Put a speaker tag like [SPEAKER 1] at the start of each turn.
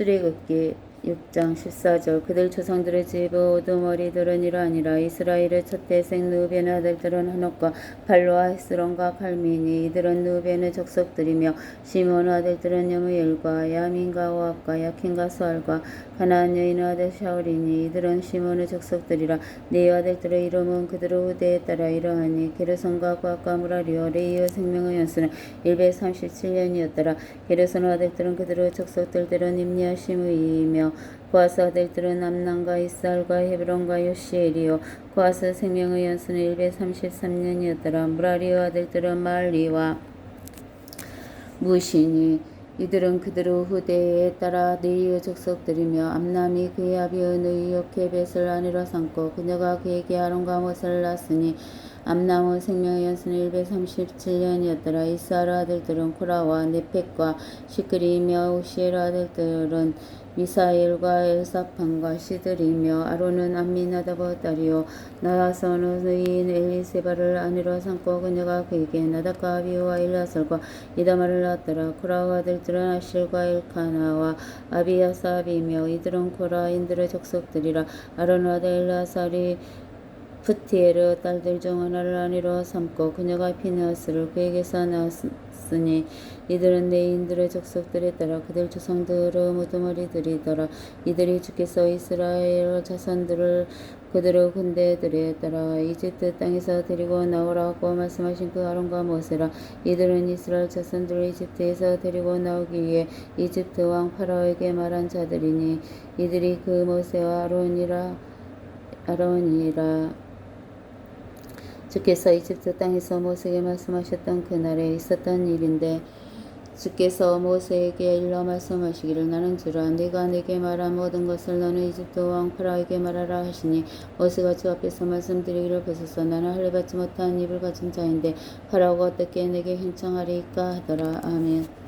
[SPEAKER 1] 출애굽기 6장 14절. 그들 조상들의 집 오두머리들은 이러하니라. 이스라엘의 첫 대생 누벤의 아들들은 한옥과 발로와 헤스론과 칼민이 이들은 누벤의 족속들이며 시몬의 아들들은 여무엘과 야민과 오압과 야킨과 수알과 가나안 여인의 아들 샤오리니 이들은 시몬의 족속들이라. 네 아들들의 이름은 그들의 후대에 따라 이러하니 게르손과 구압과 무라리오 레이의 생명의 연수는 137년이었더라. 게르손의 아들들은 그들의 족속들들은 임니아 시므이며 고아스 아들들은 암난과 이스알과 헤브론과 요시엘이요. 고아스 생명의 연수는 133년이었더라. 무라리의 아들들은 말리와 무신이 이들은 그들의 후대에 따라 네이의 족속들이며 암남이 그의 아비의 느이요 케벳을 아내로 삼고 그녀가 그에게 아론과 모세를 낳았으니 암남의 생명의 연수는 137년이었더라. 이스라엘 아들들은 코라와 네펙과 시크리이며 우시엘 아들들은 미사엘과 엘사판과 시들이며 아론은 암미나다의 딸이요. 나아선의 의인 엘리세바를 아내로 삼고 그녀가 그에게 나답과 아비오와 일라설과 이다마를 낳았더라. 코라의 아들들은 아실과 엘카나와 아비야사비며 이들은 코라인들의 족속들이라. 아론의 아들 엘라살이 푸티에르 딸들 중 하나를 아내로 삼고 그녀가 피네아스를 그에게서 낳았으니 이들은 내인들의 족속들에 따라 그들 조상들의 무두머리들이더라. 이들이 주께서 이스라엘 자손들을 그들의 군대들에 따라 이집트 땅에서 데리고 나오라고 말씀하신 그 아론과 모세라. 이들은 이스라엘 자손들을 이집트에서 데리고 나오기 위해 이집트 왕 파라오에게 말한 자들이니 이들이 그 모세와 아론이라 아론이라 주께서 이집트 땅에서 모세에게 말씀하셨던 그날에 있었던 일인데 주께서 모세에게 일러 말씀하시기를 나는 주라. 네가 내게 말한 모든 것을 너는 이집트 왕 파라오에게 말하라 하시니 모세가 주 앞에서 말씀드리기를 벗어서. 나는 할례 받지 못한 입을 가진 자인데 파라오가 어떻게 내게 hin청하리까 하더라. 아멘